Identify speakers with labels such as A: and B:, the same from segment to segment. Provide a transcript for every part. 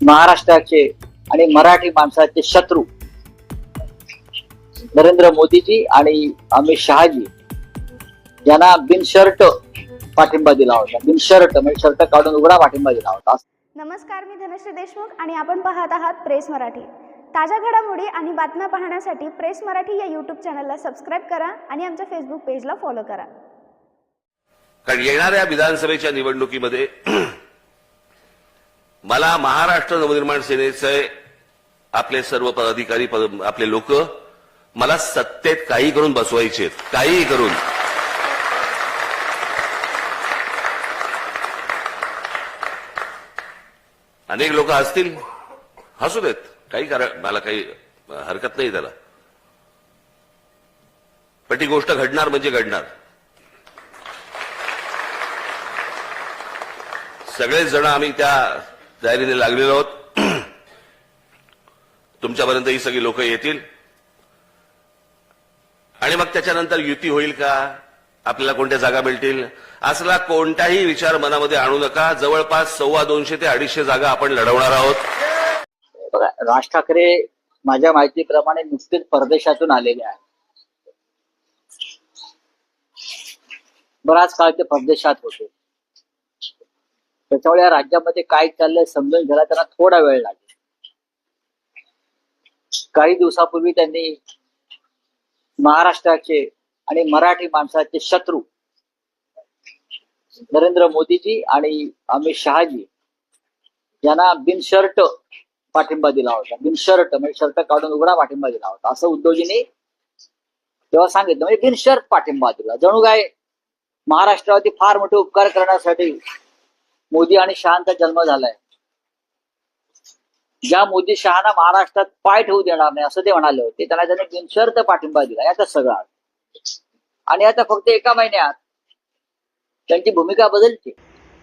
A: महाराष्ट्राचे आणि मराठी माणसाचे शत्रू नरेंद्र मोदीजी आणि अमित शहाजी. यांना बिनशर्ट पाठिंबा दिला होता. बिनशर्ट म्हणजे शर्ट काढून उघडा पाठिंबा दिला होता.
B: नमस्कार मी धनश्री देशमुख आणि आपण पाहत आहात प्रेस मराठी. ताज्या घडामोडी आणि बातम्या पाहण्यासाठी प्रेस मराठी या यूट्यूब चॅनलला सबस्क्राईब करा आणि आमच्या फेसबुक पेजला फॉलो करा.
C: कारण येणाऱ्या विधानसभेच्या निवडणुकीमध्ये मला महाराष्ट्र नवनिर्माण सेनेचे आपले सर्व पदाधिकारी पद- आपले लोक मला सत्तेत काही करून बसवायचे काहीही करून. अनेक लोक असतील हसू देत. काही कारण मला काही हरकत नाही त्याला. पण ती गोष्ट घडणार म्हणजे घडणार. सगळेच जण आम्ही त्या तयारीने लागलेलो आहोत. तुमच्यापर्यंत ही सगळी लोक येतील. आणि मग त्याच्यानंतर युती होईल का? आपल्याला कोणत्या जागा मिळतील? असला कोणताही विचार मनामध्ये आणू नका. जवळपास सव्वा दोनशे ते अडीचशे जागा आपण लढवणार आहोत.
A: राज ठाकरे माझ्या माहितीप्रमाणे नुकतेच परदेशातून आलेले आहेत. बराच काळ ते परदेशात होते. त्याच्यामुळे या राज्यामध्ये काय चाललंय समजून घ्यायला त्यांना थोडा वेळ लागेल. काही दिवसापूर्वी त्यांनी महाराष्ट्राचे आणि मराठी माणसाचे शत्रू नरेंद्र मोदीजी आणि अमित शहाजी यांना बिनशर्ट पाठिंबा दिला होता. बिनशर्ट म्हणजे शर्ट काढून उघडा पाठिंबा दिला होता. असं उद्धवजींनी तेव्हा सांगितलं. म्हणजे बिनशर्ट पाठिंबा दिला. जणू काय महाराष्ट्रावरती फार मोठे उपकार करण्यासाठी मोदी आणि शहांचा जन्म झालाय. ज्या मोदी शहाना महाराष्ट्रात पाय ठेवू देणार नाही असं ते म्हणाले होते. त्याला त्याने बिनशर्त पाठिंबा दिला. याचा सगळा आणि आता फक्त एका महिन्यात त्यांची भूमिका बदलते.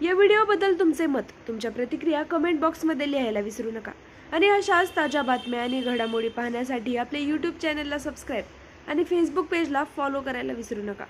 D: या व्हिडिओबद्दल तुमचे मत तुमच्या प्रतिक्रिया कमेंट बॉक्समध्ये लिहायला विसरू नका. आणि अशाच ताज्या बातम्या आणि घडामोडी पाहण्यासाठी आपले यूट्यूब चॅनलला सबस्क्राईब आणि फेसबुक पेजला फॉलो करायला विसरू नका.